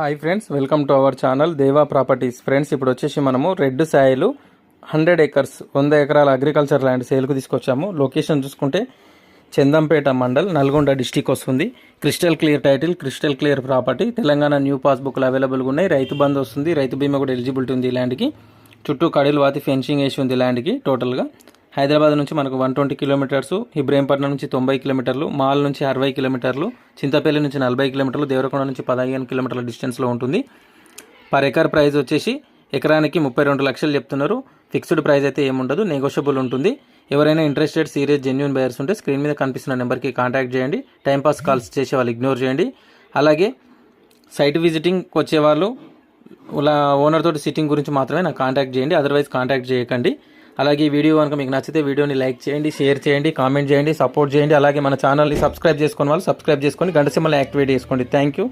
Hi friends welcome to our channel Deva properties friends ఇప్పుడు వచ్చేసి మనము రెడ్ సాయిలు హండ్రెడ్ ఎకర్స్ వంద ఎకరాల అగ్రికల్చర్ ల్యాండ్ సేల్కు తీసుకొచ్చాము. లొకేషన్ చూసుకుంటే చందంపేట మండల్ నల్గొండ డిస్టిక్ వస్తుంది. Crystal clear title crystal clear property Telangana new పాస్బుక్లు అవైలబుల్గా ఉన్నాయి. రైతు బంద్ వస్తుంది. రైతు బీమా కూడా ఎలిజిబిలిటీ ఉంది ఈ ల్యాండ్కి చుట్టూ కడీలు వాతి ఫెన్సింగ్ వేసి ఉంది ల్యాండ్కి టోటల్గా హైదరాబాద్ నుంచి మనకు వన్ ట్వంటీ కిలోమీటర్స్ ఇబ్రహీంపట్నం నుంచి తొంభై కిలోమీటర్లు మాల్ నుంచి అరవై కిలోమీటర్లు చింతపల్లి నుంచి నలభై కిలోమీటర్లు దేవరకొండ నుంచి పదిహేను కిలోమీటర్ల డిస్టెన్స్లో ఉంటుంది. పర్ ఎకర్ ప్రైస్ వచ్చేసి ఎకరానికి ముప్పై రెండు లక్షలు చెప్తున్నారు. ఫిక్స్డ్ ప్రైస్ అయితే ఏముండదు నెగోషియబుల్ ఉంటుంది. ఎవరైనా ఇంట్రెస్టెడ్ సీరియస్ జెన్యున్ బయర్స్ ఉంటే స్క్రీన్ మీద కనిపిస్తున్న నెంబర్కి కాంటాక్ట్ చేయండి. టైంపాస్ కాల్స్ చేసే వాళ్ళు ఇగ్నోర్ చేయండి. అలాగే సైట్ విజిటింగ్కి వచ్చేవాళ్ళు ఓనర్ తోటి సిట్టింగ్ గురించి మాత్రమే నాకు కాంటాక్ట్ చేయండి. అదర్వైజ్ కాంటాక్ట్ చేయకండి. అలాగే ఈ వీడియో కనుక మీకు నచ్చితే వీడియోని లైక్ చేయండి షేర్ చేయండి కామెంట్ చేయండి సపోర్ట్ చేయండి. అలాగే మన ఛానల్ని సబ్స్క్రైబ్ చేసుకుని వాళ్ళు సబ్స్క్రైబ్ చేసుకొని గంట సింబల్ని యాక్టివేట్ చేసుకోండి. Thank you